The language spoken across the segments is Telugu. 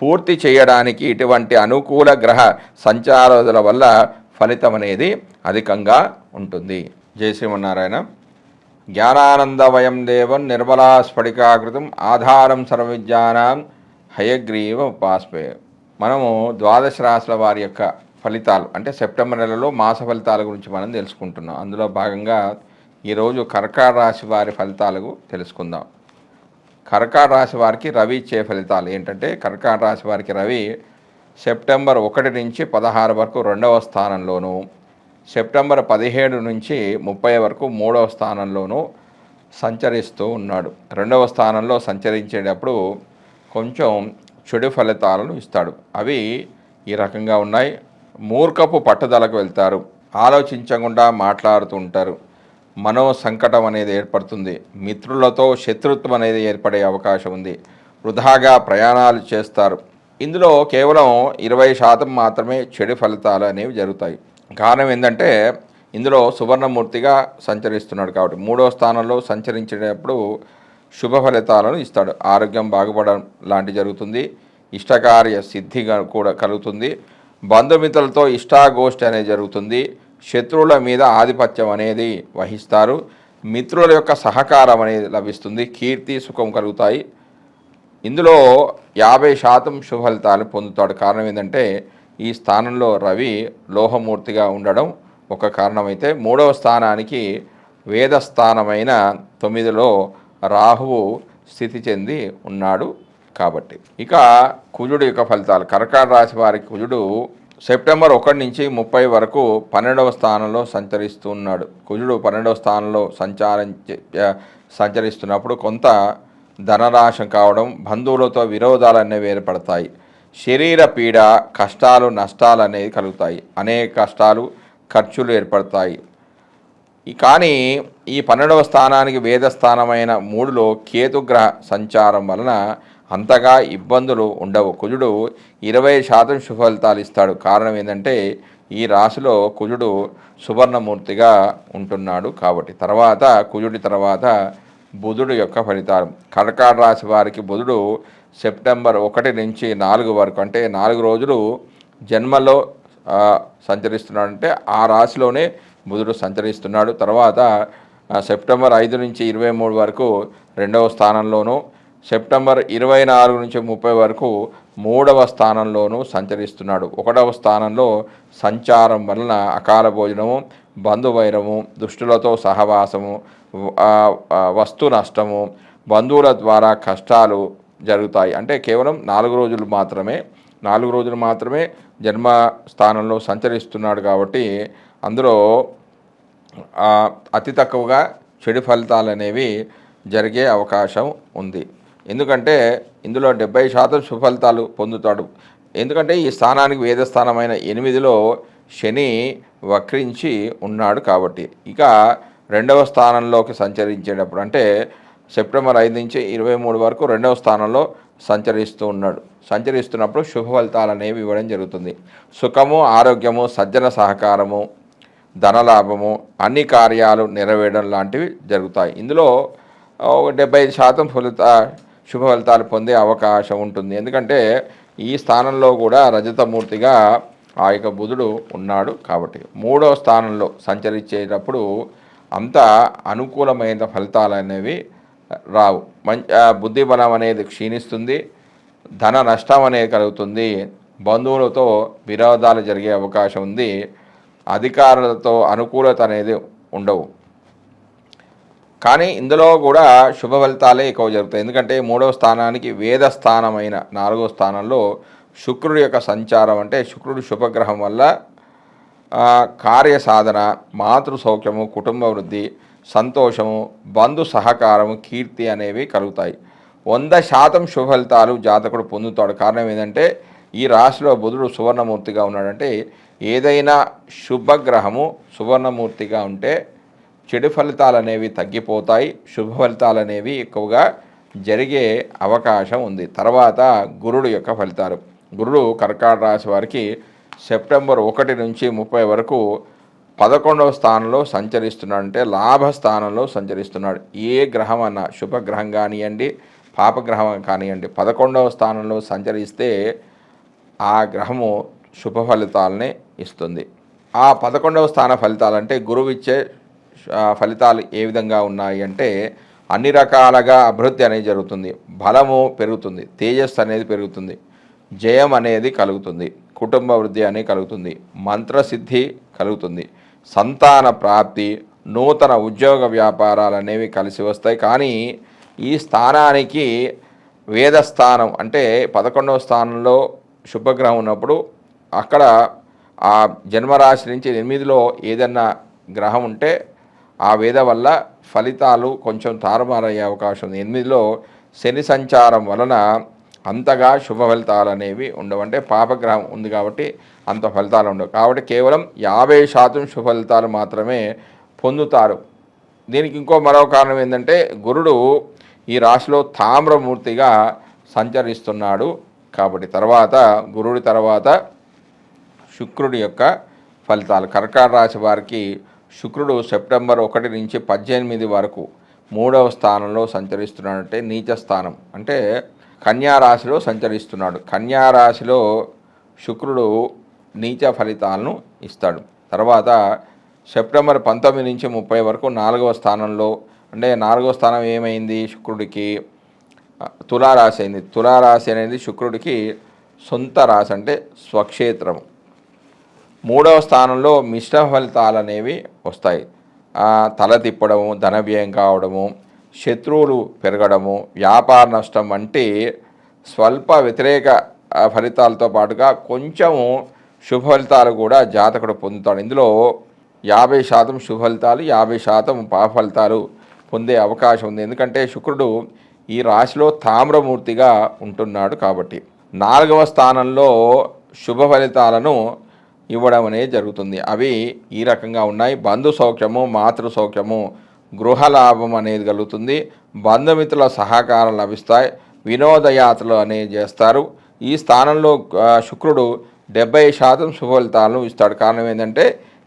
పూర్తి చేయడానికి ఇటువంటి అనుకూల గ్రహ సంచారాల వల్ల ఫలితం అనేది అధికంగా ఉంటుంది. జయ శ్రీమన్నారాయణ. జ్ఞానానందవయం దేవం నిర్మలా స్ఫటికాకృతం ఆధారం సర్వవిజ్ఞానం హయగ్రీవ ఉపాస్పే మనము ద్వాదశ రాశుల వారి యొక్క ఫలితాలు అంటే సెప్టెంబర్ నెలలో మాస ఫలితాల గురించి మనం తెలుసుకుంటున్నాం. అందులో భాగంగా ఈరోజు కర్కాట రాశి వారి ఫలితాలకు తెలుసుకుందాం. కర్కాట రాశి వారికి రవి ఇచ్చే ఫలితాలు. ఏంటంటే కర్కాట రాశి వారికి రవి సెప్టెంబర్ ఒకటి నుంచి పదహారు వరకు రెండవ స్థానంలోను సెప్టెంబర్ పదిహేడు నుంచి ముప్పై వరకు మూడవ స్థానంలోనూ సంచరిస్తూ ఉన్నాడు. రెండవ స్థానంలో సంచరించేటప్పుడు కొంచెం చెడు ఫలితాలను ఇస్తాడు. అవి ఈ రకంగా ఉన్నాయి. మూర్ఖపు పట్టుదలకు వెళ్తారు. ఆలోచించకుండా మాట్లాడుతూ ఉంటారు. మనో సంకటం అనేది ఏర్పడుతుంది. మిత్రులతో శత్రుత్వం అనేది ఏర్పడే అవకాశం ఉంది. వృధాగా ప్రయాణాలు చేస్తారు. ఇందులో కేవలం ఇరవై శాతం మాత్రమే చెడు ఫలితాలు అనేవి జరుగుతాయి. కారణం ఏంటంటే ఇందులో సువర్ణమూర్తిగా సంచరిస్తున్నాడు కాబట్టి మూడో స్థానంలో సంచరించేటప్పుడు శుభ ఫలితాలను ఇస్తాడు. ఆరోగ్యం బాగుపడడం లాంటి జరుగుతుంది. ఇష్టకార్య సిద్ధిగా కూడా కలుగుతుంది. బంధుమిత్రులతో ఇష్టాగోష్ఠి అనేది జరుగుతుంది. శత్రువుల మీద ఆధిపత్యం అనేది వహిస్తారు. మిత్రుల యొక్క సహకారం అనేది లభిస్తుంది. కీర్తి సుఖం కలుగుతాయి. ఇందులో యాభై శాతం శుభ ఫలితాలు పొందుతాడు. కారణం ఏంటంటే ఈ స్థానంలో రవి లోహమూర్తిగా ఉండడం ఒక కారణమైతే మూడవ స్థానానికి వేద స్థానమైన తొమ్మిదిలో రాహువు స్థితి చెంది ఉన్నాడు కాబట్టి. ఇక కుజుడు యొక్క ఫలితాలు. కర్కాట రాశి వారికి కుజుడు సెప్టెంబర్ ఒకటి నుంచి ముప్పై వరకు పన్నెండవ స్థానంలో సంచరిస్తున్నాడు. కుజుడు పన్నెండవ స్థానంలో సంచారం చే- సంచరిస్తున్నప్పుడు కొంత ధననాశం కావడం బంధువులతో విరోధాలు అనేవి ఏర్పడతాయి శరీర పీడ కష్టాలు నష్టాలు అనేవి కలుగుతాయి. అనేక కష్టాలు ఖర్చులు ఏర్పడతాయి. కానీ ఈ పన్నెండవ స్థానానికి వేద స్థానమైన మూడులో కేతుగ్రహ సంచారం వలన అంతగా ఇబ్బందులు ఉండవు. కుజుడు ఇరవై శాతం సుఫలితాలు ఇస్తాడు. కారణం ఏంటంటే ఈ రాశిలో కుజుడు సువర్ణమూర్తిగా ఉంటున్నాడు కాబట్టి. తర్వాత కుజుడి తర్వాత బుధుడు యొక్క ఫలితాలు. కర్కాట రాశి వారికి బుధుడు సెప్టెంబర్ ఒకటి నుంచి నాలుగు వరకు అంటే నాలుగు రోజులు జన్మలో సంచరిస్తున్నాడు. అంటే ఆ రాశిలోనే బుధుడు సంచరిస్తున్నాడు. తర్వాత సెప్టెంబర్ ఐదు నుంచి ఇరవై మూడు వరకు రెండవ స్థానంలోనూ సెప్టెంబర్ ఇరవై నాలుగు నుంచి ముప్పై వరకు మూడవ స్థానంలోనూ సంచరిస్తున్నాడు. ఒకటవ స్థానంలో సంచారం వలన అకాల భోజనము బంధువైరము దుష్టులతో సహవాసము వస్తు నష్టము బంధువుల ద్వారా కష్టాలు జరుగుతాయి. అంటే కేవలం నాలుగు రోజులు మాత్రమే నాలుగు రోజులు మాత్రమే జన్మ స్థానంలో సంచరిస్తున్నాడు కాబట్టి అందులో అతి తక్కువగా చెడు ఫలితాలు అనేవి జరిగే అవకాశం ఉంది. ఎందుకంటే ఇందులో డెబ్బై శాతం సుఫలితాలు పొందుతాడు. ఎందుకంటే ఈ స్థానానికి వేదస్థానమైన ఎనిమిదిలో శని వక్రించి ఉన్నాడు కాబట్టి. ఇక రెండవ స్థానంలోకి సంచరించేటప్పుడు అంటే సెప్టెంబర్ ఐదు నుంచి ఇరవై మూడు వరకు రెండవ స్థానంలో సంచరిస్తూ ఉన్నాడు. సంచరిస్తున్నప్పుడు శుభ ఫలితాలు అనేవి ఇవ్వడం జరుగుతుంది. సుఖము ఆరోగ్యము సజ్జన సహకారము ధనలాభము అన్ని కార్యాలు నెరవేయడం లాంటివి జరుగుతాయి. ఇందులో ఒక డెబ్బై ఐదు శాతం ఫలిత శుభ ఫలితాలు పొందే అవకాశం ఉంటుంది. ఎందుకంటే ఈ స్థానంలో కూడా రజతమూర్తిగా ఆ యొక్క బుధుడు ఉన్నాడు కాబట్టి మూడో స్థానంలో సంచరించేటప్పుడు అంత అనుకూలమైన ఫలితాలు అనేవి రావు. మంచి బుద్ధి బలం అనేది క్షీణిస్తుంది ధన నష్టం అనేది కలుగుతుంది బంధువులతో విరోధాలు జరిగే అవకాశం ఉంది అధికారులతో అనుకూలత అనేది ఉండవు. కానీ ఇందులో కూడా శుభ ఫలితాలే ఎక్కువ జరుగుతాయి. ఎందుకంటే మూడవ స్థానానికి వేద స్థానమైన నాలుగో స్థానంలో శుక్రుడి యొక్క సంచారం అంటే శుక్రుడు శుభగ్రహం వల్ల కార్య సాధన మాతృ సౌఖ్యము కుటుంబ వృద్ధి సంతోషము బంధు సహకారము కీర్తి అనేవి కలుగుతాయి. వంద శాతం శుభ ఫలితాలు జాతకుడు పొందుతాడు. కారణం ఏంటంటే ఈ రాశిలో బుధుడు సువర్ణమూర్తిగా ఉన్నాడంటే ఏదైనా శుభగ్రహము సువర్ణమూర్తిగా ఉంటే చెడు ఫలితాలు అనేవి తగ్గిపోతాయి శుభ ఫలితాలు అనేవి ఎక్కువగా జరిగే అవకాశం ఉంది. తర్వాత గురుడు యొక్క ఫలితాలు. గురుడు కర్కాట రాశి వారికి సెప్టెంబర్ ఒకటి నుంచి ముప్పై వరకు పదకొండవ స్థానంలో సంచరిస్తున్నాడు. అంటే లాభ స్థానంలో సంచరిస్తున్నాడు. ఏ గ్రహం అన్న శుభగ్రహం కానివ్వండి పాపగ్రహం కానివ్వండి పదకొండవ స్థానంలో సంచరిస్తే ఆ గ్రహము శుభ ఫలితాలని ఇస్తుంది. ఆ పదకొండవ స్థాన ఫలితాలంటే గురువు ఇచ్చే ఫలితాలు ఏ విధంగా ఉన్నాయి అంటే అన్ని రకాలుగా అభివృద్ధి అనేది జరుగుతుంది. బలము పెరుగుతుంది. తేజస్సు అనేది పెరుగుతుంది. జయం అనేది కలుగుతుంది. కుటుంబ వృద్ధి అనేది కలుగుతుంది. మంత్రసిద్ధి కలుగుతుంది. సంతాన ప్రాప్తి నూతన ఉద్యోగ వ్యాపారాలు అనేవి కలిసి వస్తాయి. కానీ ఈ స్థానానికి వేదస్థానం అంటే పదకొండవ స్థానంలో శుభగ్రహం ఉన్నప్పుడు అక్కడ ఆ జన్మరాశి నుంచి ఎనిమిదిలో ఏదన్నా గ్రహం ఉంటే ఆ వేద వల్ల ఫలితాలు కొంచెం తారుమారయ్యే అవకాశం ఉంది. ఎనిమిదిలో శని సంచారం వలన అంతగా శుభ ఫలితాలు అనేవి ఉండవు. అంటే పాపగ్రహం ఉంది కాబట్టి అంత ఫలితాలు ఉండవు. కాబట్టి కేవలం యాభై శాతం శుభ ఫలితాలు మాత్రమే పొందుతారు. దీనికి ఇంకో మరో కారణం ఏంటంటే గురుడు ఈ రాశిలో తామ్రమూర్తిగా సంచరిస్తున్నాడు. కాబట్టి తర్వాత గురుడి తర్వాత శుక్రుడి యొక్క ఫలితాలు. కర్కాట రాశి వారికి శుక్రుడు సెప్టెంబర్ ఒకటి నుంచి పద్దెనిమిది వరకు మూడవ స్థానంలో సంచరిస్తున్నాడంటే నీచ స్థానం. అంటే కన్యారాశిలో సంచరిస్తున్నాడు. కన్యారాశిలో శుక్రుడు నీచ ఫలితాలను ఇస్తాడు. తర్వాత సెప్టెంబర్ పంతొమ్మిది నుంచి ముప్పై వరకు నాలుగవ స్థానంలో అంటే నాలుగవ స్థానం ఏమైంది శుక్రుడికి? తులారాశి అయింది. తులారాశి అనేది శుక్రుడికి సొంత రాశి అంటే స్వక్షేత్రము. మూడవ స్థానంలో మిశ్రమ ఫలితాలు అనేవి వస్తాయి తల తిప్పడము ధన వ్యయం కావడము శత్రువులు పెరగడము వ్యాపార నష్టం వంటి స్వల్ప వ్యతిరేక ఫలితాలతో పాటుగా కొంచెము శుభ ఫలితాలు కూడా జాతకుడు పొందుతాడు. ఇందులో యాభై శాతం శుభ ఫలితాలు యాభై శాతం పాప ఫలితాలు పొందే అవకాశం ఉంది. ఎందుకంటే శుక్రుడు ఈ రాశిలో తామ్రమూర్తిగా ఉంటున్నాడు కాబట్టి. నాలుగవ స్థానంలో శుభ ఫలితాలను ఇవ్వడం అనేది జరుగుతుంది. అవి ఈ రకంగా ఉన్నాయి. బంధు సౌఖ్యము మాతృ సౌఖ్యము గృహ లాభం అనేది కలుగుతుంది. బంధుమిత్రుల సహకారం లభిస్తాయి. వినోదయాత్రలు అనేవి చేస్తారు. ఈ స్థానంలో శుక్రుడు డెబ్బై శాతం సుఫలితాలను ఇస్తాడు. కారణం ఏంటంటే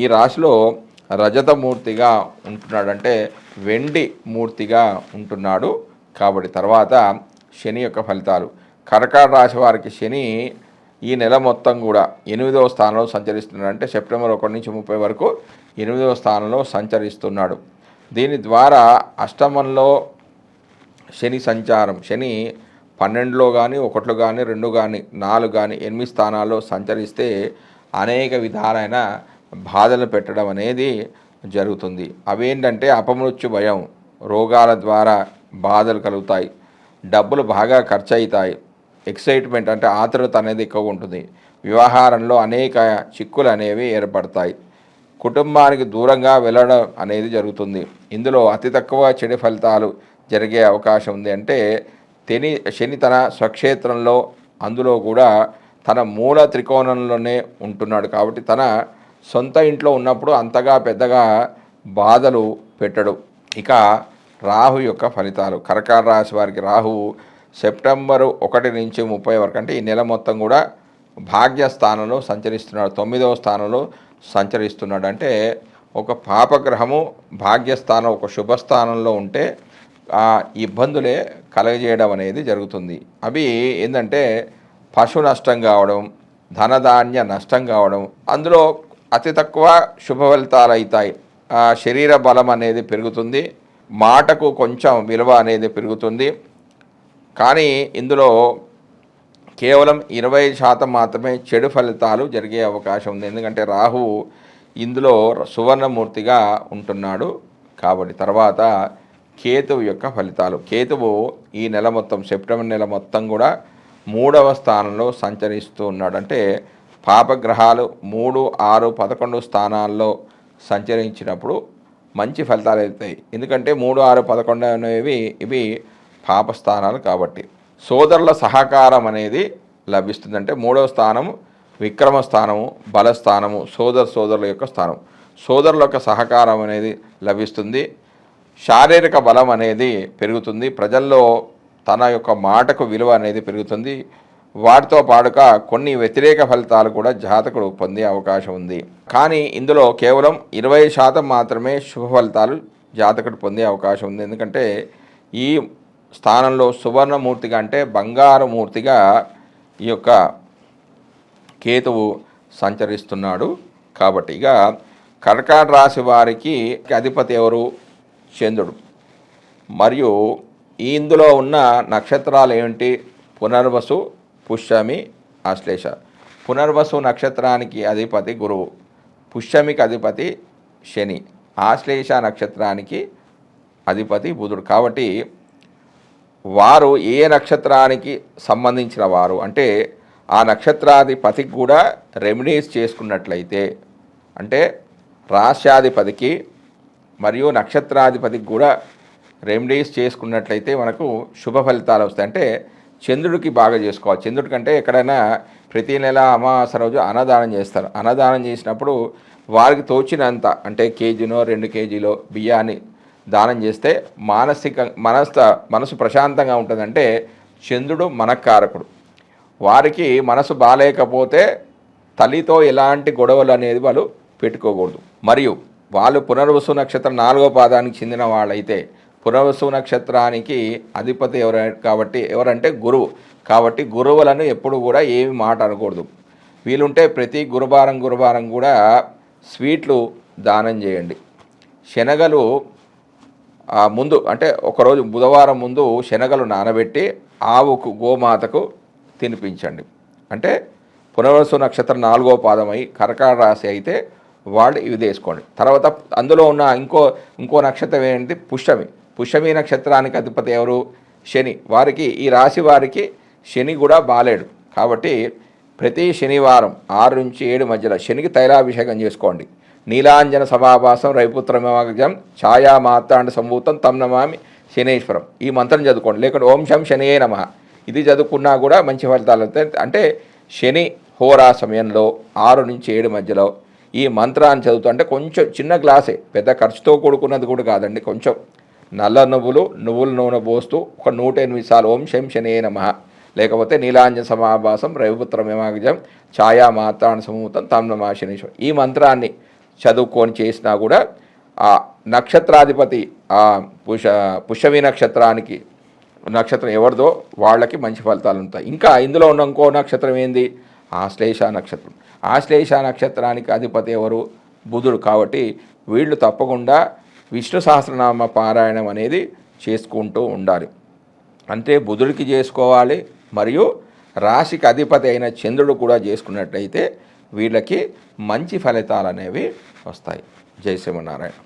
ఈ రాశిలో రజతమూర్తిగా ఉంటున్నాడంటే వెండి మూర్తిగా ఉంటున్నాడు. కాబట్టి తర్వాత శని యొక్క ఫలితాలు. కర్కాట రాశి వారికి శని ఈ నెల మొత్తం కూడా ఎనిమిదవ స్థానంలో సంచరిస్తున్నాడు అంటే సెప్టెంబర్ ఒకటి నుంచి ముప్పై వరకు ఎనిమిదవ స్థానంలో సంచరిస్తున్నాడు. దీని ద్వారా అష్టమంలో శని సంచారం శని పన్నెండులో కానీ ఒకటిలో కానీ రెండు కానీ నాలుగు కానీ ఎనిమిది స్థానాల్లో సంచరిస్తే అనేక విధాలైన బాధలు పెట్టడం అనేది జరుగుతుంది. అవేంటంటే అపమృత్యు భయం రోగాల ద్వారా బాధలు కలుగుతాయి డబ్బులు బాగా ఖర్చు అవుతాయి ఎక్సైట్మెంట్ అంటే ఆతృత అనేది ఎక్కువ ఉంటుంది. వ్యవహారంలో అనేక చిక్కులు అనేవి ఏర్పడతాయి. కుటుంబానికి దూరంగా వెళ్ళడం అనేది జరుగుతుంది. ఇందులో అతి తక్కువ చెడు ఫలితాలు జరిగే అవకాశం ఉంది. అంటే తెని శని తన స్వక్షేత్రంలో అందులో కూడా తన మూల త్రికోణంలోనే ఉంటున్నాడు. కాబట్టి తన సొంత ఇంట్లో ఉన్నప్పుడు అంతగా పెద్దగా బాధలు పెట్టడు. ఇక రాహు యొక్క ఫలితాలు. కర్కాట రాశి వారికి రాహువు సెప్టెంబరు ఒకటి నుంచి ముప్పై వరకు అంటే ఈ నెల మొత్తం కూడా భాగ్యస్థానంలో సంచరిస్తున్నాడు. తొమ్మిదవ స్థానంలో సంచరిస్తున్నాడు. అంటే ఒక పాపగ్రహము భాగ్యస్థానం ఒక శుభస్థానంలో ఉంటే ఆ ఇబ్బందులే కలగజేయడం అనేది జరుగుతుంది. అవి ఏంటంటే పశు నష్టం కావడం ధనధాన్య నష్టం కావడం అందులో అతి తక్కువ శుభ ఫలితాలు అవుతాయి. శరీర బలం అనేది పెరుగుతుంది. మాటకు కొంచెం విలువ అనేది పెరుగుతుంది. కానీ ఇందులో కేవలం ఇరవై శాతం మాత్రమే చెడు ఫలితాలు జరిగే అవకాశం ఉంది. ఎందుకంటే రాహువు ఇందులో సువర్ణమూర్తిగా ఉంటున్నాడు కాబట్టి తర్వాత కేతువు యొక్క ఫలితాలు. కేతువు ఈ నెల మొత్తం సెప్టెంబర్ నెల మొత్తం కూడా మూడవ స్థానంలో సంచరిస్తూ ఉన్నాడు. అంటే పాపగ్రహాలు మూడు ఆరు పదకొండు స్థానాల్లో సంచరించినప్పుడు మంచి ఫలితాలు అవుతాయి ఎందుకంటే మూడు ఆరు పదకొండు అనేవి ఇవి పాప స్థానాలు కాబట్టి. సోదరుల సహకారం అనేది లభిస్తుంది అంటే మూడవ స్థానము విక్రమ స్థానము బలస్థానము సోదర సోదరుల యొక్క స్థానం. సోదరుల యొక్క సహకారం అనేది లభిస్తుంది. శారీరక బలం అనేది పెరుగుతుంది. ప్రజల్లో తన యొక్క మాటకు విలువ అనేది పెరుగుతుంది. వాటితో పాటుగా కొన్ని వ్యతిరేక ఫలితాలు కూడా జాతకుడు పొందే అవకాశం ఉంది. కానీ ఇందులో కేవలం ఇరవై శాతం మాత్రమే శుభ ఫలితాలు జాతకుడు పొందే అవకాశం ఉంది. ఎందుకంటే ఈ స్థానంలో సువర్ణమూర్తిగా అంటే బంగారు మూర్తిగా ఈ యొక్క కేతువు సంచరిస్తున్నాడు. కాబట్టి ఇక కర్కాట రాశి వారికి అధిపతి ఎవరు? చంద్రుడు. మరియు ఈ ఇందులో ఉన్న నక్షత్రాలు ఏమిటి? పునర్వసు పుష్యమి ఆశ్లేష పునర్వసు నక్షత్రానికి అధిపతి గురువు. పుష్యమికి అధిపతి శని. ఆశ్లేష నక్షత్రానికి అధిపతి బుధుడు. కాబట్టి వారు ఏ నక్షత్రానికి సంబంధించిన వారు? అంటే ఆ నక్షత్రాధిపతికి కూడా రెమెడీస్ చేసుకున్నట్లయితే అంటే రాశ్యాధిపతికి మరియు నక్షత్రాధిపతికి కూడా రెమెడీస్ చేసుకున్నట్లయితే మనకు శుభ ఫలితాలు వస్తాయి. అంటే చంద్రుడికి బాగా చేసుకోవాలి. చంద్రుడి కంటే ఎక్కడైనా ప్రతి నెల అమావాస రోజు అన్నదానం చేస్తారు. అన్నదానం చేసినప్పుడు వారికి తోచినంత అంటే కేజీనో రెండు కేజీలో బియ్యాన్ని దానం చేస్తే మానసిక మనస్త మనసు ప్రశాంతంగా ఉంటుందంటే చంద్రుడు మనకారకుడు. వారికి మనసు బాగాలేకపోతే తల్లితో ఎలాంటి గొడవలు అనేది వాళ్ళు పెట్టుకోకూడదు. మరియు వాళ్ళు పునర్వసు నక్షత్రం నాలుగో పాదానికి చెందిన వాళ్ళైతే పునర్వసు నక్షత్రానికి అధిపతి ఎవరు కాబట్టి ఎవరంటే గురువు. కాబట్టి గురువులను ఎప్పుడు కూడా ఏమి మాట అనకూడదు. వీలుంటే ప్రతి గురువారం గురువారం కూడా స్వీట్లు దానం చేయండి. శనగలు ముందు అంటే ఒకరోజు బుధవారం ముందు శనగలు నానబెట్టి ఆవుకు గోమాతకు తినిపించండి. అంటే పునర్వసు నక్షత్రం నాలుగో పాదమై కర్కాట రాశి అయితే వాళ్ళు ఇవి తీసుకోండి. తర్వాత అందులో ఉన్న ఇంకో ఇంకో నక్షత్రం ఏంటి? పుష్యమి. పుష్యమి నక్షత్రానికి అధిపతి ఎవరు? శని. వారికి ఈ రాశి వారికి శని కూడా బాలేడు. కాబట్టి ప్రతి శనివారం ఆరు నుంచి ఏడు మధ్యలో శనికి తైలాభిషేకం చేసుకోండి. నీలాంజన సమాభాసం రవిపుత్రమగజం ఛాయా మాతాండ సంభూతం తమ్నమామి నమామి శనేశ్వరం. ఈ మంత్రం చదువుకోండి. లేకుంటే ఓం శం శనియే నమ. ఇది చదువుకున్నా కూడా మంచి ఫలితాలు అంటే శని హోరా సమయంలో ఆరు నుంచి ఏడు మధ్యలో ఈ మంత్రాన్ని చదువుతుంటే కొంచెం చిన్న గ్లాసే. పెద్ద ఖర్చుతో కూడుకున్నది కూడా కాదండి. కొంచెం నల్ల నువ్వులు నువ్వుల నూనె పోస్తూ ఒక నూట ఎనిమిది సార్లు ఓం శం శనే నమ. లేకపోతే నీలాంజన సమాభాసం రవిపుత్ర మేమాగజం ఛాయా మాతాణ సమూతం తం ఈ మంత్రాన్ని చదువుకొని చేసినా కూడా ఆ నక్షత్రాధిపతి ఆ పుష పుష్యమి నక్షత్రానికి నక్షత్రం ఎవరిదో వాళ్ళకి మంచి ఫలితాలు ఉంటాయి. ఇంకా ఇందులో ఉన్న ఇంకో నక్షత్రం ఏంది? ఆశ్లేష నక్షత్రం. ఆశ్లేష నక్షత్రానికి అధిపతి ఎవరు? బుధుడు. కాబట్టి వీళ్ళు తప్పకుండా విష్ణు సహస్రనామ పారాయణం అనేది చేసుకుంటూ ఉండాలి. అంటే బుధుడికి చేసుకోవాలి మరియు రాశికి అధిపతి అయిన చంద్రుడు కూడా చేసుకున్నట్టయితే వీళ్ళకి మంచి ఫలితాలు అనేవి వస్తాయి. జై శ్రీమన్నారాయణ.